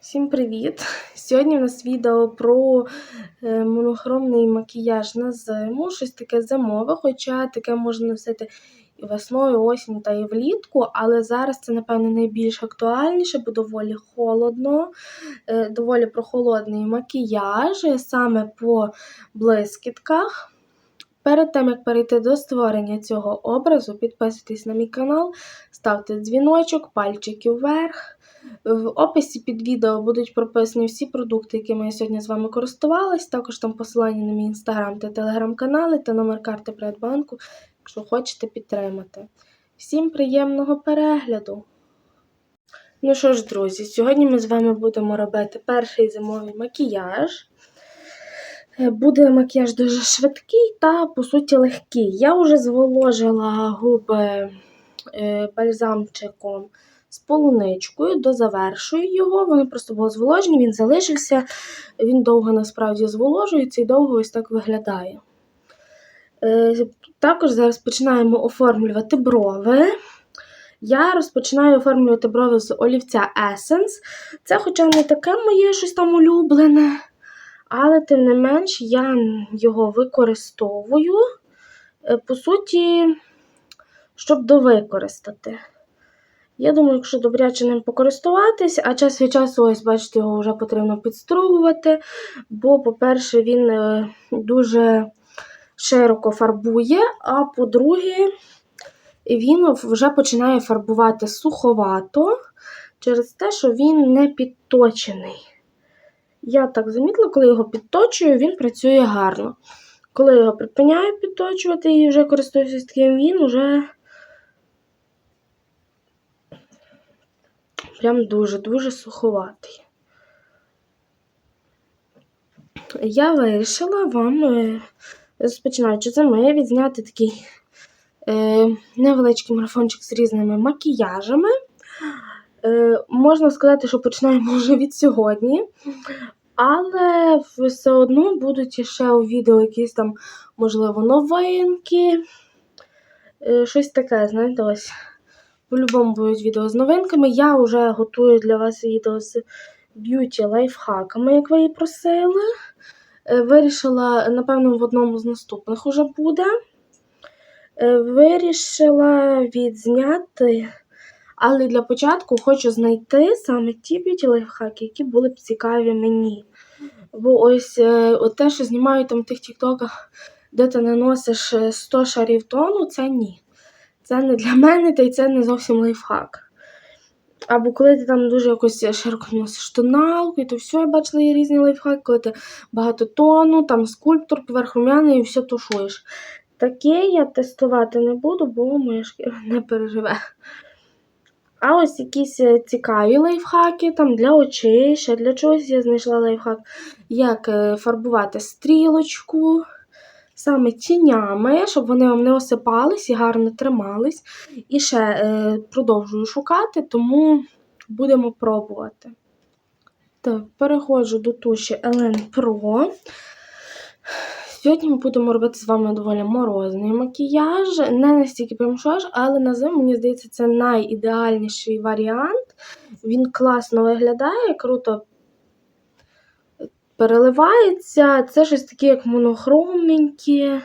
Всім привіт! Сьогодні у нас відео про е, монохромний макіяж на зиму, щось таке зимове, хоча таке можна носити і весною, і осінь та і влітку, але зараз це, напевно, найбільш актуальніше, бо доволі холодно, е, доволі прохолодний макіяж, саме по блискітках. Перед тим, як перейти до створення цього образу, підписуйтесь на мій канал, ставте дзвіночок, пальчики вверх. В описі під відео будуть прописані всі продукти, якими я сьогодні з вами користувалась. Також там посилання на мій інстаграм та телеграм-канали та номер карти Приватбанку, якщо хочете підтримати. Всім приємного перегляду! Ну що ж, друзі, сьогодні ми з вами будемо робити перший зимовий макіяж. Е, Буде макіяж дуже швидкий та, по суті, легкий. Я вже зволожила губи е, бальзамчиком з полуничкою, дозавершую його. Вони просто були зволожені, він залишився, він довго насправді зволожується і довго ось так виглядає. Е, Також зараз починаємо оформлювати брови. Я розпочинаю оформлювати брови з олівця Essence. Це, хоча не таке моє щось там улюблене, але тим не менш я його використовую, е, по суті, щоб довикористати. Я думаю, якщо добряче ним покористуватись, а час від часу, ось, бачите, його вже потрібно підстругувати, бо, по-перше, він е, дуже широко фарбує, а по-друге, він вже починає фарбувати суховато через те, що він не підточений. Я так замітила, коли його підточую, він працює гарно. Коли його припиняю підточувати і вже користуюся таким, він вже прям дуже-дуже суховатий. Я вирішила вам, е, розпочинаючи зими, відзняти такий е, невеличкий марафончик з різними макіяжами. Е, можна сказати, що починаємо вже від сьогодні. Але все одно будуть ще у відео якісь там, можливо, новинки. Щось таке, знаєте, ось. По-любому будуть відео з новинками. Я вже готую для вас відео з б'юті лайфхаками, як ви і просили. Е, Вирішила, напевно, в одному з наступних уже буде. Е, Вирішила відзняти, але для початку хочу знайти саме ті б'юті лайфхаки, які були б цікаві мені. Бо ось е, от те, що знімають там в тих тіктоках, де ти наносиш е, 100 шарів тону, це ні. Це не для мене, та й це не зовсім лайфхак. Або коли ти там дуже якось широко носиш тоналку, і то все, я бачила є різні лайфхаки, коли ти багато тону, там скульптор, поверх румяна і все тушуєш. Таке я тестувати не буду, бо моя шкіра не переживе. А ось якісь е, цікаві лайфхаки там для очей, ще для чогось я знайшла лайфхак, як е, фарбувати стрілочку саме тінями, щоб вони вам не осипались і гарно тримались. І ще е, продовжую шукати, тому будемо пробувати. Так, переходжу до туші Elen Pro. Сьогодні ми будемо робити з вами доволі морозний макіяж. Не настільки прям шаш, але на зиму, мені здається, це найідеальніший варіант. Він класно виглядає, круто переливається. Це щось таке, як монохромненьке.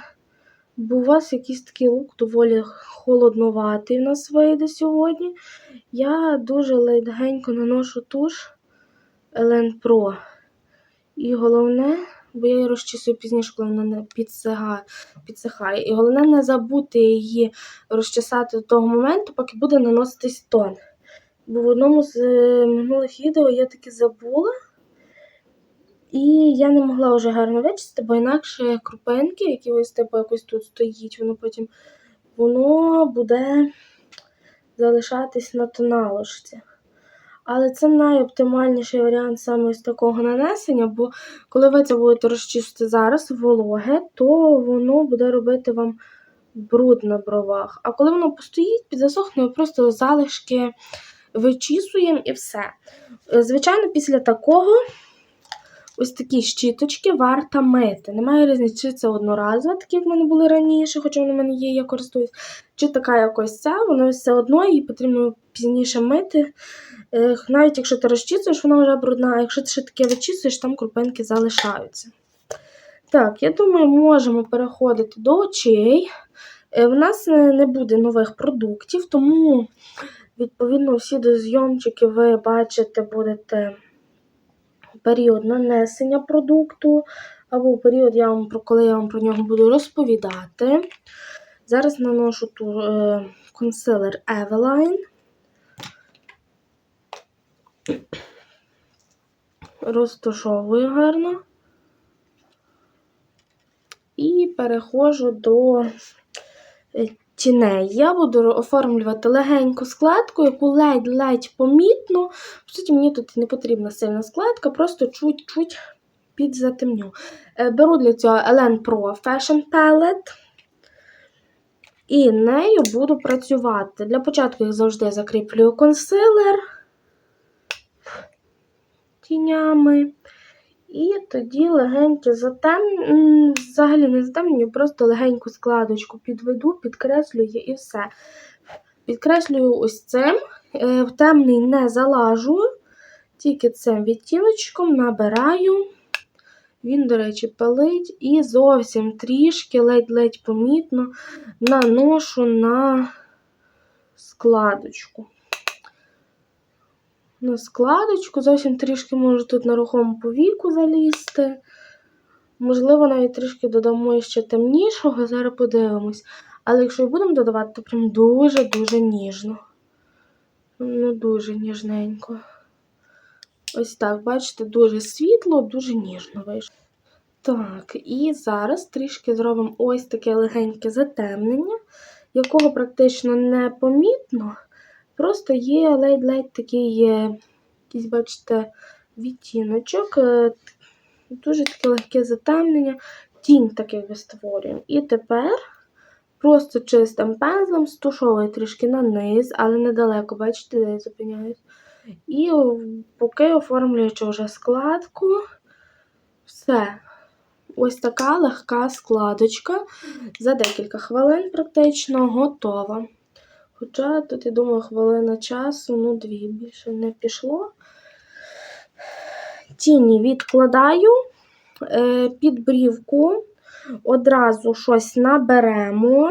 Бо у вас якийсь такий лук доволі холодноватий у нас вийде сьогодні. Я дуже легенько наношу туш Elen Pro. І головне, бо я її розчісую пізніше, коли вона не підсихає. І головне не забути її розчесати до того моменту, поки буде наноситись тон. Бо в одному з е, минулих відео я таки забула. І я не могла вже гарно вичистити, бо інакше крупинки, які ось типу якось тут стоїть, воно потім воно буде залишатись на тоналошці. Але це найоптимальніший варіант саме з такого нанесення, бо коли ви це будете розчистити зараз вологе, то воно буде робити вам бруд на бровах. А коли воно постоїть, підзасохне, ви просто залишки вичісуємо і все. Звичайно, після такого ось такі щіточки варто мити. Немає різниці, чи це одноразова, такі в мене були раніше, хоча вони в мене є, я користуюсь, чи така якось ця, вона все одно її потрібно пізніше мити. Навіть якщо ти розчісуєш, вона вже брудна, а якщо ти ще таке вичісуєш, там крупинки залишаються. Так, я думаю, можемо переходити до очей. Е, В нас не буде нових продуктів, тому, відповідно, всі дозйомчики ви бачите, будете період нанесення продукту, або період, я вам, коли я вам про нього буду розповідати. Зараз наношу ту, е, консилер Eveline. Розташовую гарно. І переходжу до е, тіней. Я буду оформлювати легеньку складку, яку ледь-ледь помітно. По суті, мені тут не потрібна сильна складка, просто чуть-чуть підзатемню. Е, Беру для цього Elen Pro Fashion Palette. І нею буду працювати. Для початку, як завжди, закріплюю консилер тінями. І тоді легеньке затем... взагалі не затемнюю, просто легеньку складочку підведу, підкреслюю і все. Підкреслюю ось цим. Е, В темний не залажу, тільки цим відтіночком набираю. Він, до речі, палить і зовсім трішки, ледь-ледь помітно наношу на складочку. На складочку, зовсім трішки можу тут на рухому повіку залізти. Можливо, навіть трішки додамо ще темнішого, зараз подивимось. Але якщо і будемо додавати, то прям дуже-дуже ніжно. Ну, дуже ніжненько. Ось так, бачите, дуже світло, дуже ніжно вийшло. Так, і зараз трішки зробимо ось таке легеньке затемнення, якого практично не помітно. Просто є ледь-ледь такий, е, якийсь, бачите, відтіночок, е, дуже таке легке затемнення, тінь таки створюємо. І тепер просто чистим пензлем стушовую трішки на низ, але недалеко, бачите, де я зупиняюсь. І поки оформлюючи вже складку, все. Ось така легка складочка. За декілька хвилин практично готова. Хоча тут, я думаю, хвилина часу, ну, дві більше не пішло. Тіні відкладаю е, під брівку, одразу щось наберемо.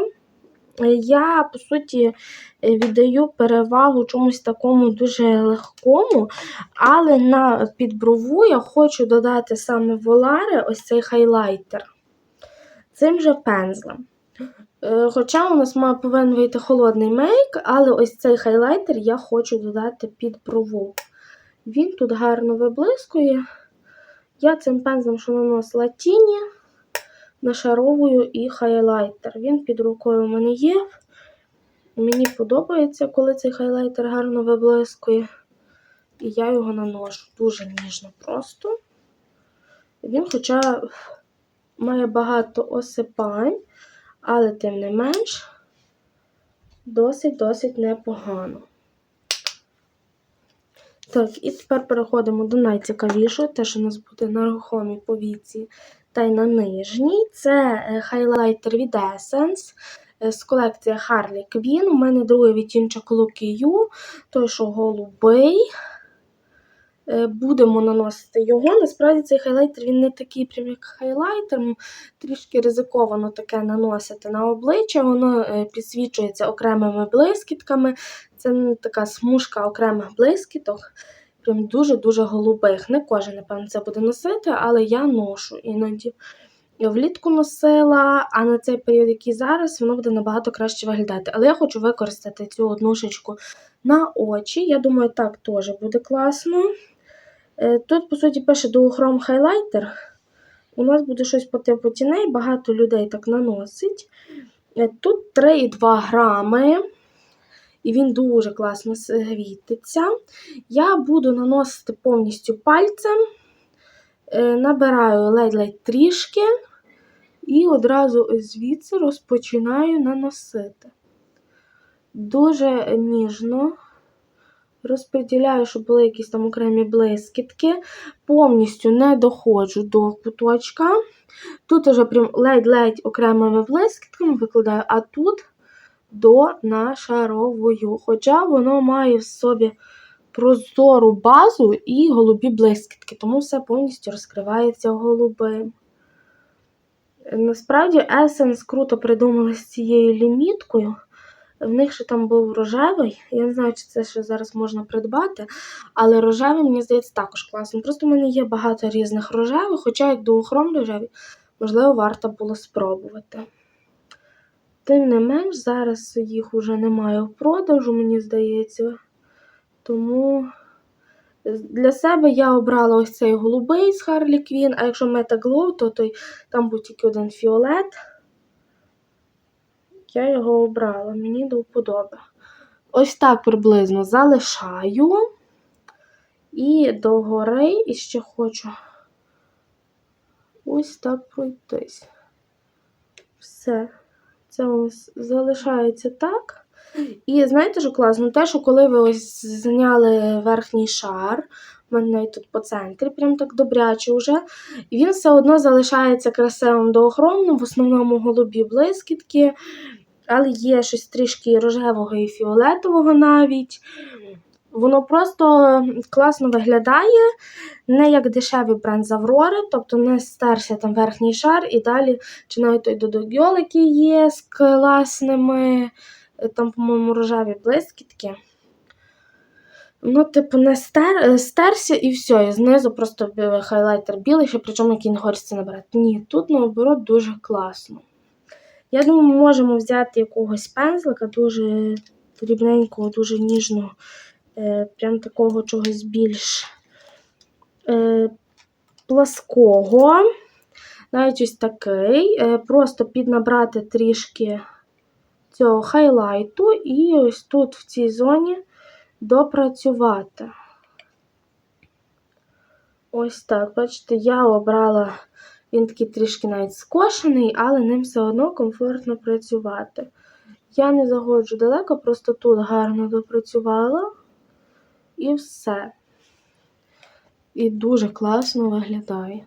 Е, Я, по суті, віддаю перевагу чомусь такому дуже легкому, але на підброву я хочу додати саме волари ось цей хайлайтер. Цим же пензлем. Е, Хоча у нас має повинен вийти холодний мейк, але ось цей хайлайтер я хочу додати під брову. Він тут гарно виблискує. Я цим пензлем, що наносила тіні, нашаровую і хайлайтер. Він під рукою у мене є. Мені подобається, коли цей хайлайтер гарно виблискує. І я його наношу дуже ніжно просто. Він, хоча має багато осипань, але тим не менш досить-досить непогано. Так, і тепер переходимо до найцікавішого, те, що у нас буде на рухомій повіці та й на нижній. Це е, хайлайтер від Essence з колекції Harley Quinn. У мене другий відтінчик You, той, що голубий. Е, Будемо наносити його. Насправді цей хайлайтер він не такий прям як хайлайтер, трішки ризиковано таке наносити на обличчя. Воно е, підсвічується окремими блискітками. Це така смужка окремих блискіток, прям дуже-дуже голубих. Не кожен, напевно, це буде носити, але я ношу іноді. Я влітку носила, а на цей період, який зараз, воно буде набагато краще виглядати. Але я хочу використати цю однушечку на очі. Я думаю, так теж буде класно. Е, Тут, по суті, пише дуохром хайлайтер. У нас буде щось по типу тіней, багато людей так наносить. Е, Тут 3,2 грами, і він дуже класно світиться. Я буду наносити повністю пальцем, Е, набираю ледь-ледь трішки і одразу звідси розпочинаю наносити. Дуже ніжно Розподіляю, щоб були якісь там окремі блискітки. Повністю не доходжу до куточка. Тут уже прям ледь-ледь окремими блискітками викладаю, а тут до нашаровую. Хоча воно має в собі прозору базу і голубі блискітки, тому все повністю розкривається голубим. Насправді, Essence круто придумали з цією ліміткою. В них ще там був рожевий. Я не знаю, чи це ще зараз можна придбати, але рожевий, мені здається, також класно. Просто в мене є багато різних рожевих, хоча як дуохром рожевий, можливо, варто було спробувати. Тим не менш, зараз їх уже немає в продажу, мені здається. Тому для себе я обрала ось цей голубий з Harley Quinn, а якщо Meta Glow, то той, там був тільки один фіолет. Я його обрала, мені до вподоби. Ось так приблизно залишаю. І догори і ще хочу ось так пройтись. Все. Це нас залишається так. І знаєте, що класно? Те, що коли ви ось зняли верхній шар, у мене тут по центрі, прям так добряче вже, він все одно залишається красивим доохромним, в основному голубі блискітки, але є щось трішки рожевого і фіолетового навіть. Воно просто класно виглядає, не як дешевий бренд з Аврори, тобто не стерся там верхній шар і далі, чи навіть той додогьол, який є з класними, там, по-моєму, рожеві блискітки. Ну, типу, не стер, стерся і все, і знизу просто хайлайтер білий, причому який не хочеться набирати. Ні, тут наоборот дуже класно. Я думаю, ми можемо взяти якогось пензлика, дуже дрібненького, дуже ніжного, е, прям такого чогось більш е, плаского. Навіть ось такий. Е, просто піднабрати трішки цього хайлайту і ось тут в цій зоні допрацювати. Ось так, бачите, я обрала, він такий трішки навіть скошений, але ним все одно комфортно працювати. Я не заходжу далеко, просто тут гарно допрацювала і все. І дуже класно виглядає.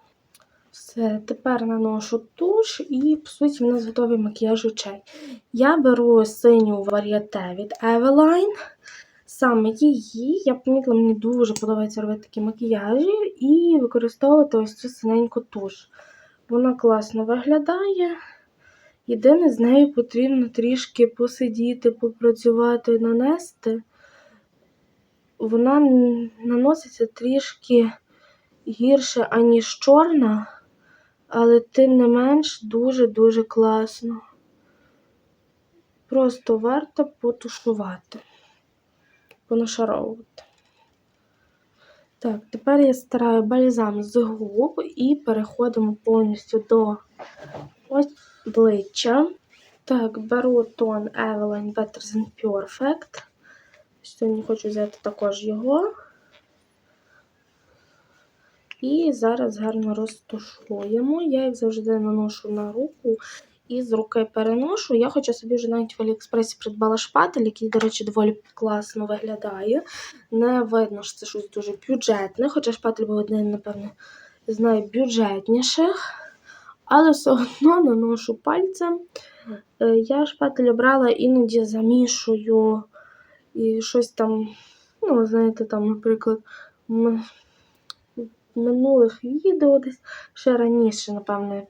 Все, тепер наношу туш і, по суті, в нас готовий макіяж очей. Я беру синю варіате від Eveline. Саме її, я помітила, мені дуже подобається робити такі макіяжі і використовувати ось цю синеньку туш. Вона класно виглядає. Єдине, з нею потрібно трішки посидіти, попрацювати, нанести. Вона наноситься трішки гірше, аніж чорна, але тим не менш дуже-дуже класно. Просто варто потушувати понашаровувати. Так, тепер я стараю бальзам з губ і переходимо повністю до обличчя. Так, беру тон Eveline Better Than Perfect. Сьогодні хочу взяти також його. І зараз гарно розтушуємо. Я, як завжди, наношу на руку і з руки переношу. Я хоча собі вже навіть в Аліекспресі придбала шпатель, який, до речі, доволі класно виглядає. Не видно, що це щось дуже бюджетне, хоча шпатель був один, напевно, з найбюджетніших. Але все одно наношу пальцем. Е, я шпатель обрала, іноді замішую і щось там, ну, знаєте, там, наприклад, в минулих відео десь ще раніше, напевне,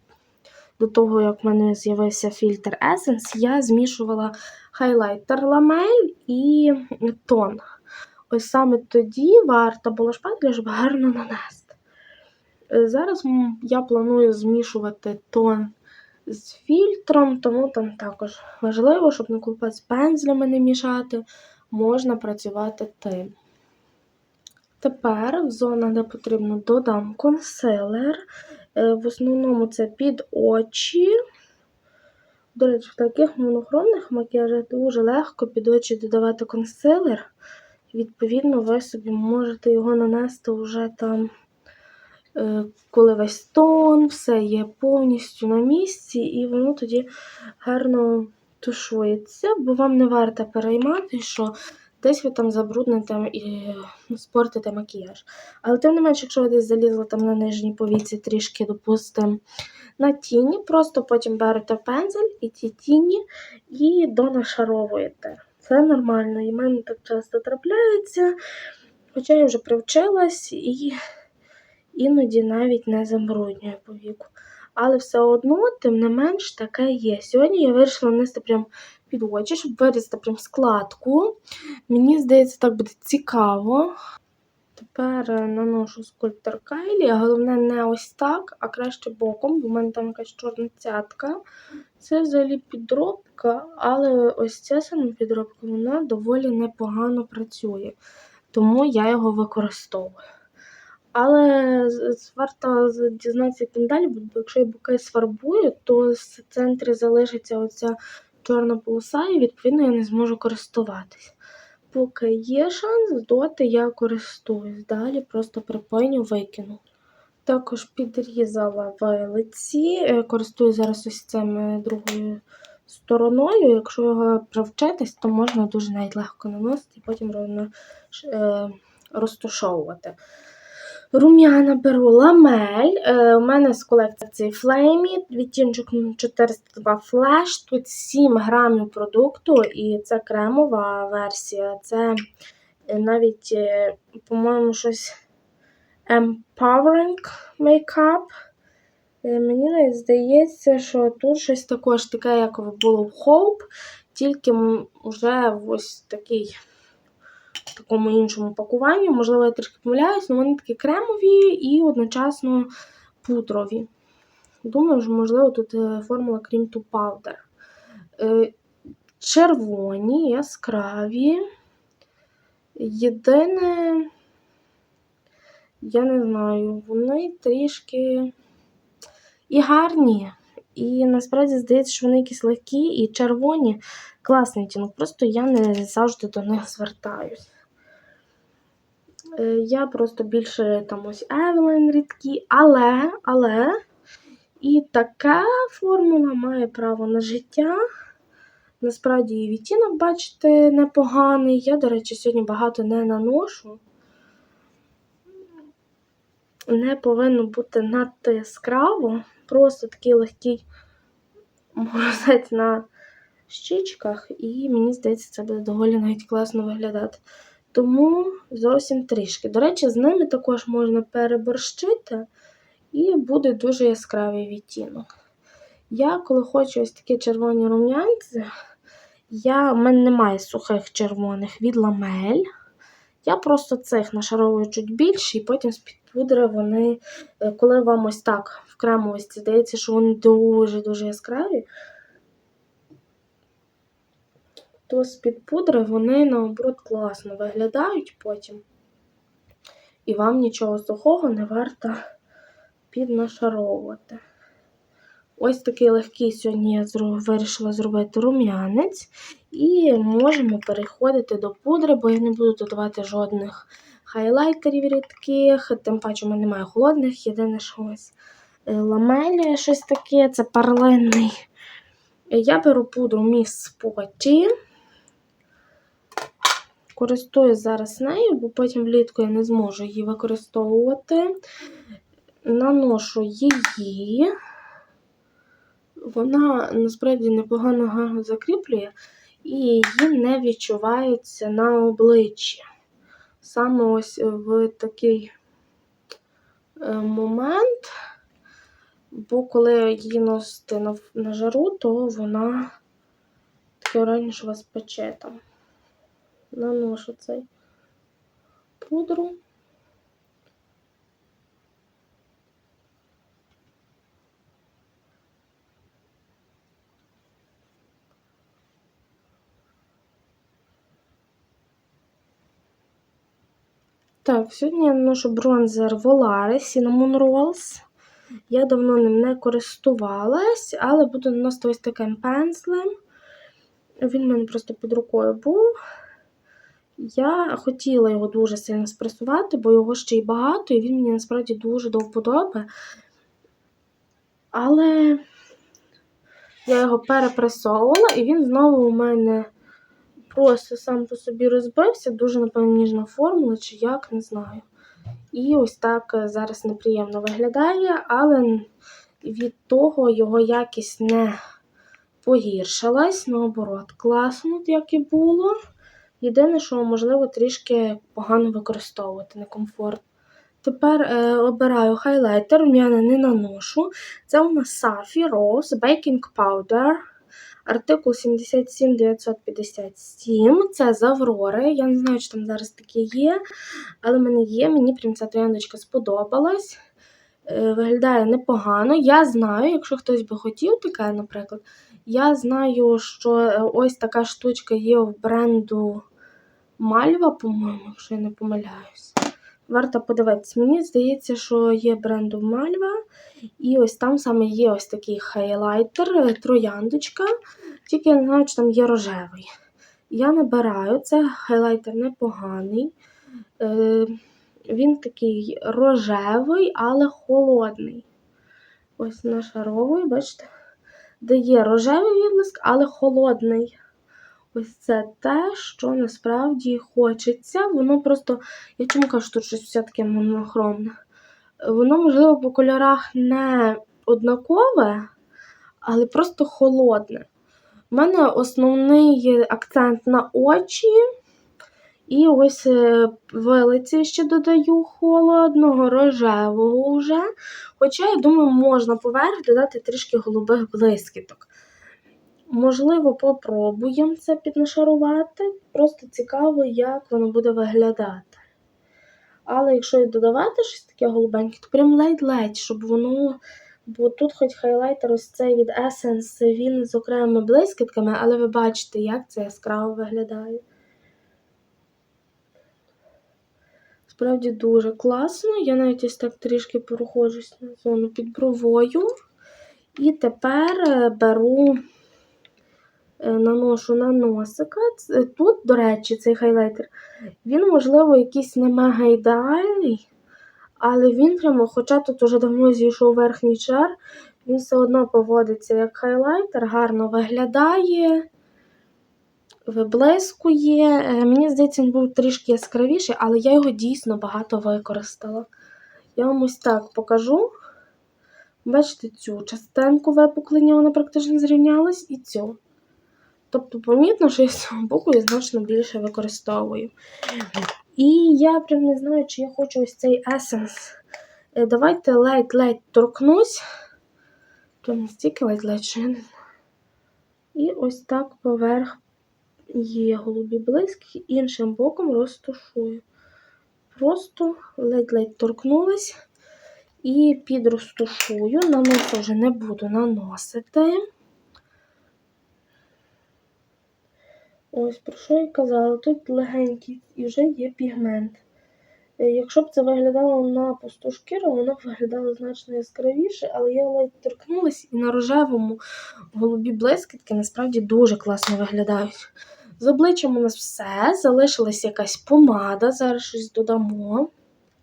до того, як в мене з'явився фільтр Essence, я змішувала хайлайтер ламель і тон. Ось саме тоді варто було шпателя, щоб гарно нанести. Е, зараз я планую змішувати тон з фільтром, тому там також важливо, щоб не купати з пензлями не мішати, можна працювати тим. Тепер в зона, де потрібно, додам консилер. Е, в основному це під очі. До речі, в таких монохромних макіяжах дуже легко під очі додавати консилер. Відповідно, ви собі можете його нанести вже там, е, коли весь тон, все є повністю на місці, і воно тоді гарно тушується, бо вам не варто переймати, що десь ви там забрудните і ну, спортите макіяж. Але тим не менше, якщо ви десь залізли там на нижній повіці трішки, допустимо, на тіні, просто потім берете пензель і ті тіні і донашаровуєте. Це нормально, і в мене так часто трапляється. Хоча я вже привчилась і іноді навіть не забруднюю по віку. Але все одно, тим не менш, таке є. Сьогодні я вирішила нанести прям під щоб вирізати прям складку. Мені здається, так буде цікаво. Тепер е, наношу скульптор Кайлі, головне не ось так, а краще боком, бо в мене там якась чорна цятка. Це взагалі підробка, але ось ця саме підробка вона доволі непогано працює, тому я його використовую. Але з- з- варто дізнатися, як далі бо якщо я букет сфарбую, то в центрі залишиться оця чорна полоса, і відповідно я не зможу користуватись. Поки є шанс, доти я користуюсь. Далі просто припиню, викину. Також підрізала в лиці, е, користуюсь зараз ось цим е, другою стороною. Якщо його привчитись, то можна дуже навіть легко наносити і потім е, розтушовувати. Рум'яна беру ламель. Е, у мене з колекції Flamey, відтінчик 402 Flash. Тут 7 грамів продукту, і це кремова версія. Це е, навіть, е, по-моєму, щось Empowering Makeup. Мені здається, що тут щось також таке, як було в Hope, тільки вже ось такий такому іншому пакуванні. Можливо, я трішки помиляюсь, але вони такі кремові і одночасно пудрові. Думаю, що, можливо, тут е, формула to Powder. Е, Червоні, яскраві. Єдине, я не знаю, вони трішки і гарні. І насправді здається, що вони якісь легкі і червоні. Класний відтінок. Просто я не завжди до них звертаюсь. Е, Я просто більше там ось Evelyn рідкі, але, але і така формула має право на життя. Насправді і відтінок, бачите, непоганий. Я, до речі, сьогодні багато не наношу. Не повинно бути надто яскраво. Просто такий легкий морозець на щічках, і мені здається, це буде доволі навіть класно виглядати. Тому зовсім трішки. До речі, з ними також можна переборщити, і буде дуже яскравий відтінок. Я, коли хочу ось такі червоні рум'янці, я, в мене немає сухих червоних від ламель. Я просто цих нашаровую чуть більше, і потім з-під пудри вони, е, коли вам ось так в кремовості здається, що вони дуже-дуже яскраві, то з-під пудри вони наоборот класно виглядають потім. І вам нічого сухого не варто піднашаровувати. Ось такий легкий сьогодні я вирішила зробити рум'янець. І можемо переходити до пудри, бо я не буду додавати жодних хайлайтерів рідких, тим паче у мене немає холодних, єдине що ось е, ламелі, щось таке, це перлинний. Я беру пудру Miss Spotty. Користуюсь зараз нею, бо потім влітку я не зможу її використовувати. Наношу її. Вона насправді непогано гарно закріплює і її не відчувається на обличчі. Саме ось в такий е, момент, бо коли її носити на, жару, то вона таке враження, що вас пече там. Наношу цей пудру. Так, сьогодні я наношу бронзер Volaris Cinnamon Rolls. Я давно ним не користувалась, але буду наносити ось таким пензлем. Він в мене просто під рукою був. Я хотіла його дуже сильно спресувати, бо його ще й багато, і він мені насправді дуже до вподоби. Але я його перепресовувала, і він знову у мене просто сам по собі розбився, дуже, напевно, ніжна формула, чи як, не знаю. І ось так е, зараз неприємно виглядає, але від того його якість не погіршилась, наоборот, класно, як і було. Єдине, що, можливо, трішки погано використовувати, некомфортно. Тепер е, обираю хайлайтер, я не наношу. Це у нас Safi Rose Baking Powder. Артикул 77957. Це з Аврори. Я не знаю, чи там зараз таке є, але в мене є. Мені прям ця трояндочка сподобалась. Е, виглядає непогано. Я знаю, якщо хтось би хотів таке, наприклад, я знаю, що е, ось така штучка є в бренду Мальва, по-моєму, якщо я не помиляюсь. Варто подивитися. Мені здається, що є бренду Мальва. І ось там саме є ось такий хайлайтер, трояндочка. Тільки я не знаю, чи там є рожевий. Я набираю, це хайлайтер непоганий. Е, Він такий рожевий, але холодний. Ось нашаровий, бачите? Де є рожевий відблиск, але холодний. Ось це те, що насправді хочеться. Воно просто, я чому кажу, що тут щось все таке монохромне. Воно, можливо, по кольорах не однакове, але просто холодне. У мене основний акцент на очі. І ось е, вилиці ще додаю холодного, рожевого вже. Хоча, я думаю, можна поверх додати трішки голубих блискіток. Можливо, попробуємо це піднашарувати. Просто цікаво, як воно буде виглядати. Але якщо додавати щось таке голубеньке, то прям ледь-ледь, щоб воно. Бо тут хоч хайлайтер ось цей від Essence, він з окремими блискітками, але ви бачите, як це яскраво виглядає. Справді дуже класно. Я навіть ось так трішки проходжусь на зону під бровою. І тепер е, беру Е, наношу на носика. Тут, до речі, цей хайлайтер, він, можливо, якийсь не мега ідеальний, але він прямо, хоча тут уже давно зійшов верхній шар, він все одно поводиться як хайлайтер, гарно виглядає, виблискує. Е, мені здається, він був трішки яскравіший, але я його дійсно багато використала. Я вам ось так покажу. Бачите, цю частинку випуклення, вона практично зрівнялась, і цю. Тобто, помітно, що я з цього боку я значно більше використовую. І я прям не знаю, чи я хочу ось цей есенс. Давайте ледь-ледь торкнусь. То настільки ледь-ледь що я не знаю. І ось так поверх є голубі близькі, іншим боком розташую. Просто ледь-ледь торкнулась і підрозташую. На носа вже не буду наносити. Ось, про що я казала, тут легенький і вже є пігмент. Е, якщо б це виглядало на пусту шкіру, воно б виглядало значно яскравіше, але я ледь торкнулася і на рожевому голубі блискітки насправді дуже класно виглядають. З обличчям у нас все, залишилась якась помада, зараз щось додамо.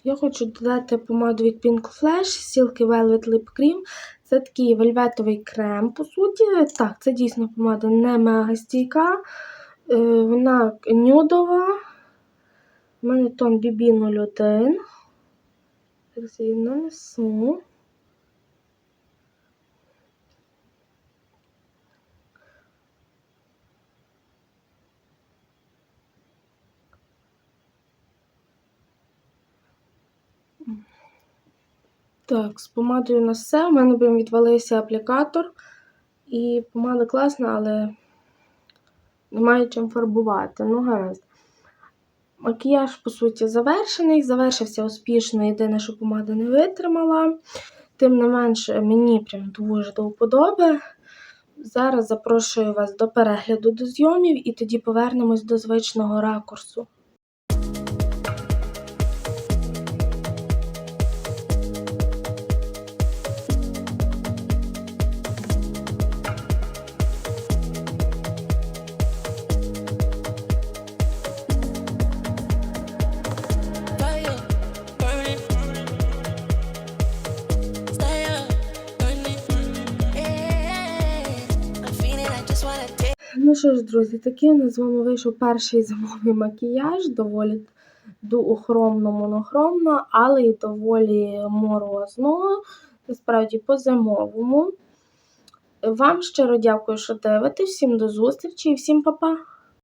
Я хочу додати помаду від Pink Flash, Silky Velvet Lip Cream. Це такий вельветовий крем, по суті. Так, це дійсно помада не мега стійка. Е, вона нюдова. У мене тон BB01. Зараз її нанесу. Так, з помадою на все. У мене прям відвалився аплікатор. І помада класна, але немає чим фарбувати. Ну, гаразд. Макіяж, по суті, завершений. Завершився успішно, єдине, що помада не витримала. Тим не менше, мені прям дуже до вподоби. Зараз запрошую вас до перегляду до зйомів і тоді повернемось до звичного ракурсу. Що ж, друзі, такий у нас з вами вийшов перший зимовий макіяж, доволі дуохромно, монохромно, але й доволі морозно, насправді по-зимовому. Вам щиро дякую, що дивитесь. Всім до зустрічі і всім па-па!